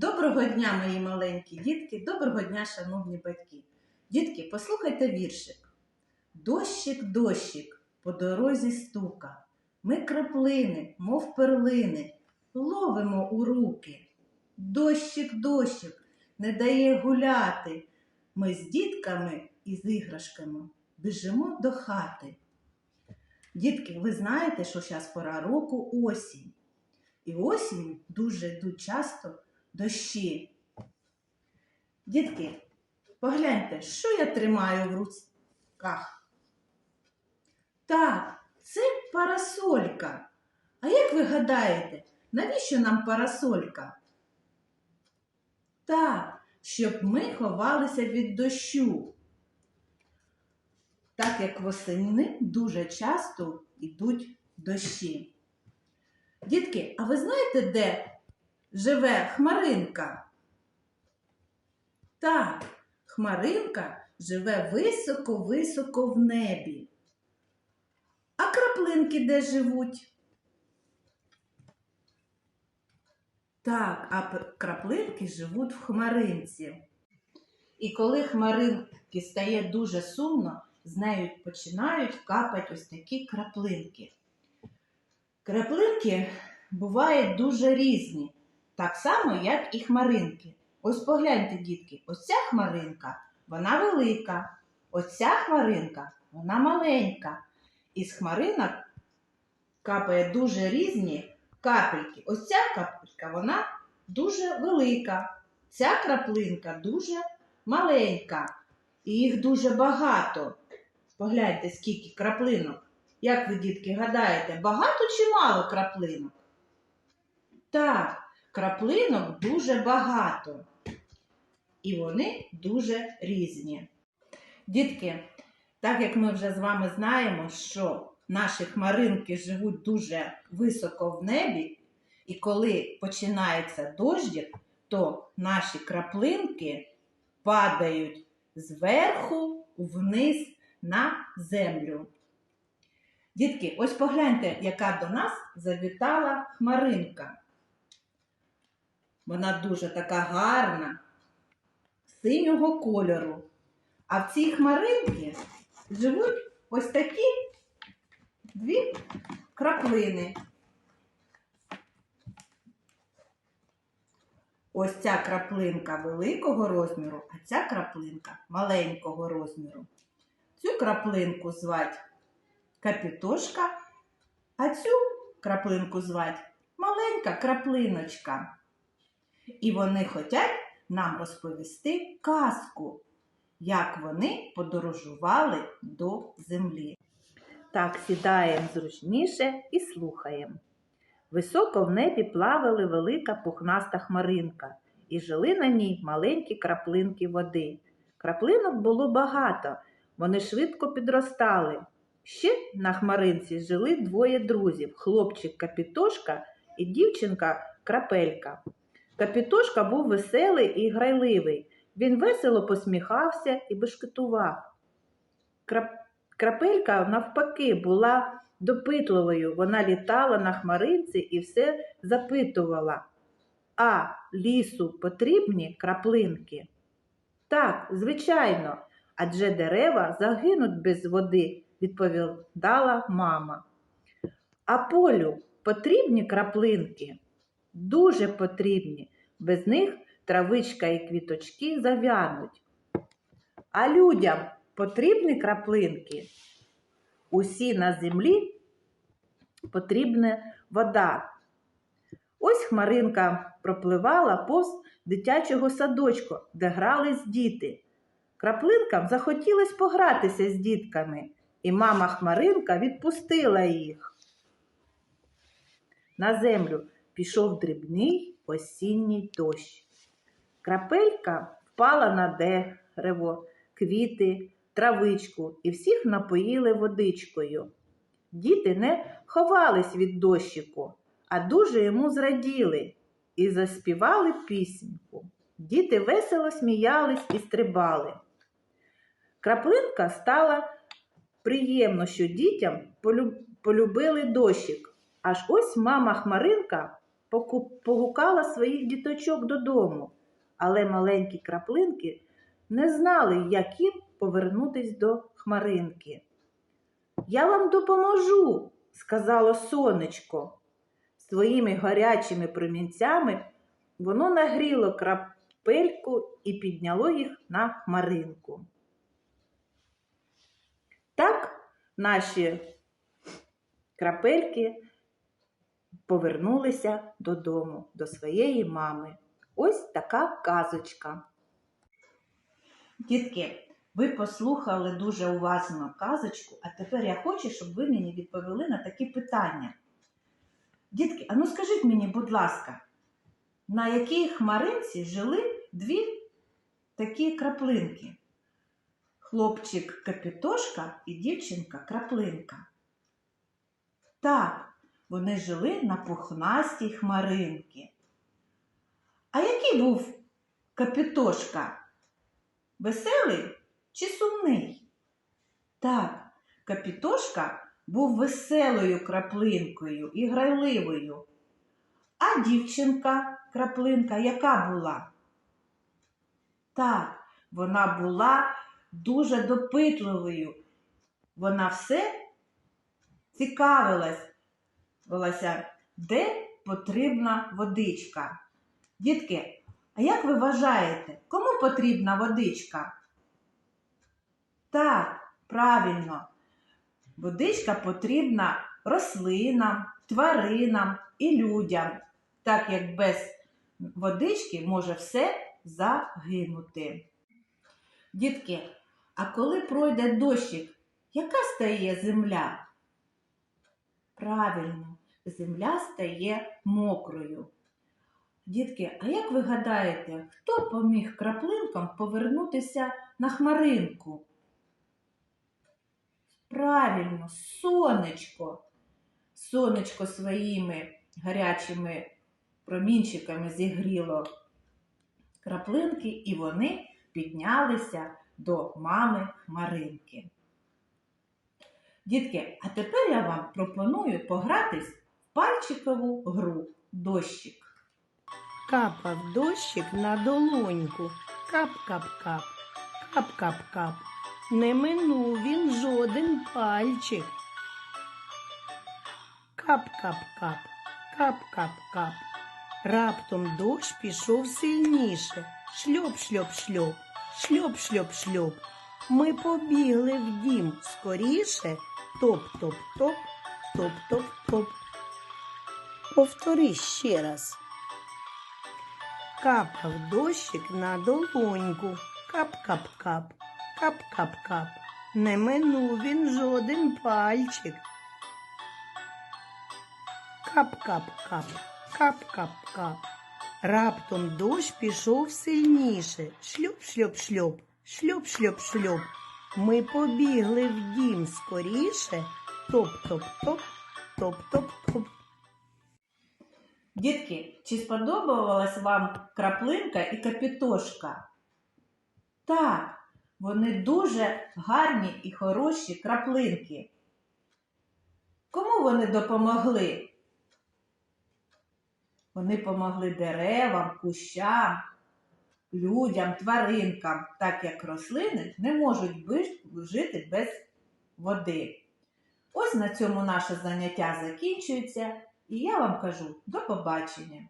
Доброго дня, мої маленькі дітки, доброго дня, шановні батьки. Дітки, послухайте віршик. Дощик, дощик, по дорозі стука. Ми краплини, мов перлини, ловимо у руки. Дощик, дощик, не дає гуляти. Ми з дітками і з іграшками біжимо до хати. Дітки, ви знаєте, що зараз пора року осінь. І осінь дуже йдуть часто дощі. Дітки, погляньте, що я тримаю в руках. Так, це парасолька. А як ви гадаєте, навіщо нам парасолька? Так, щоб ми ховалися від дощу. Так як восени дуже часто йдуть дощі. Дітки, а ви знаєте, де живе хмаринка? Так, хмаринка живе високо-високо в небі. А краплинки де живуть? Так, а краплинки живуть в хмаринці. І коли хмаринки стає дуже сумно, з нею починають капати ось такі краплинки. Краплинки бувають дуже різні, так само, як і хмаринки. Ось погляньте, дітки, ось ця хмаринка, вона велика, ось ця хмаринка, вона маленька. Із хмаринок капає дуже різні капельки. Ось ця капелька, вона дуже велика. Ця краплинка дуже маленька. І їх дуже багато. Погляньте, скільки краплинок. Як ви, дітки, гадаєте, багато чи мало краплинок? Так, краплинок дуже багато. І вони дуже різні. Дітки, так як ми вже з вами знаємо, що наші хмаринки живуть дуже високо в небі, і коли починається дощик, то наші краплинки падають зверху вниз на землю. Дітки, ось погляньте, яка до нас завітала хмаринка. Вона дуже така гарна, синього кольору. А в цій хмаринці живуть ось такі дві краплини. Ось ця краплинка великого розміру, а ця краплинка маленького розміру. Цю краплинку звать капітошка, а цю краплинку звать маленька краплиночка. І вони хочуть нам розповісти казку, як вони подорожували до землі. Так, сідаємо зручніше і слухаємо. Високо в небі плавали велика пухнаста хмаринка, і жили на ній маленькі краплинки води. Краплинок було багато, вони швидко підростали. Ще на хмаринці жили двоє друзів хлопчик Капітошка і дівчинка Крапелька. Капітошка був веселий і грайливий. Він весело посміхався і бешкетував. Крап... Крапелька, навпаки, була допитливою. Вона літала на хмаринці і все запитувала. А лісу потрібні краплинки? Так, звичайно, адже дерева загинуть без води, відповідала мама. А полю потрібні краплинки? Дуже потрібні. Без них травичка і квіточки зав'януть. А людям потрібні краплинки? Усі на землі потрібна вода. Ось хмаринка пропливала повз дитячого садочку, де грались діти. Краплинкам захотілось погратися з дітками, і мама Хмаринка відпустила їх. На землю пішов дрібний осінній дощ. Крапелька впала на дерево, квіти, травичку і всіх напоїли водичкою. Діти не ховались від дощику, а дуже йому зраділи і заспівали пісеньку. Діти весело сміялись і стрибали. Краплинка стала приємно, що дітям полюбили дощик. Аж ось мама Хмаринка погукала своїх діточок додому, але маленькі краплинки не знали, як їм повернутись до хмаринки. Я вам допоможу, сказало сонечко. Своїми гарячими промінцями воно нагріло крапельку і підняло їх на хмаринку. Так наші крапельки повернулися додому, до своєї мами. Ось така казочка. Дітки, ви послухали дуже уважно казочку, а тепер я хочу, щоб ви мені відповіли на такі питання. Дітки, а ну скажіть мені, будь ласка, на якій хмаринці жили дві такі краплинки? Хлопчик Капітошка і дівчинка Краплинка. Так, вони жили на пухнастій хмаринці. А який був Капітошка? Веселий чи сумний? Так, Капітошка був веселою краплинкою і грайливою. А дівчинка краплинка яка була? Так, вона була дуже допитливою. Вона все цікавилась, волася, де потрібна водичка. Дітки, а як ви вважаєте, кому потрібна водичка? Так, правильно. Водичка потрібна рослинам, тваринам і людям, так як без водички може все загинути. Дітки, а коли пройде дощик, яка стає земля? Правильно, земля стає мокрою. Дітки, а як ви гадаєте, хто поміг краплинкам повернутися на хмаринку? Правильно, сонечко. Сонечко своїми гарячими промінчиками зігріло краплинки, і вони піднялися до мами Хмаринки. Дітки, а тепер я вам пропоную погратись пальчикову гру дощик. Капав дощик на долоньку. Кап-кап-кап, кап-кап-кап. Не минув він жоден пальчик. Кап-кап-кап, кап-кап-кап. Раптом дощ пішов сильніше. Шльоп-шльоп-шльоп, шльоп-шльоп-шльоп. Ми побігли в дім скоріше. Топ-топ-топ, топ-топ-топ. Повтори ще раз. Капав дощик на долоньку. Кап-кап-кап, кап-кап-кап. Не минув він жоден пальчик. Кап-кап-кап, кап-кап-кап. Раптом дощ пішов сильніше. Шльоп-шльоп-шльоп, шльоп-шльоп-шльоп. Ми побігли в дім скоріше. Топ-топ-топ, топ-топ-топ. Дітки, чи сподобалась вам краплинка і капітошка? Так, вони дуже гарні і хороші краплинки. Кому вони допомогли? Вони помогли деревам, кущам, людям, тваринкам, так як рослини не можуть жити без води. Ось на цьому наше заняття закінчується. І я вам кажу до побачення.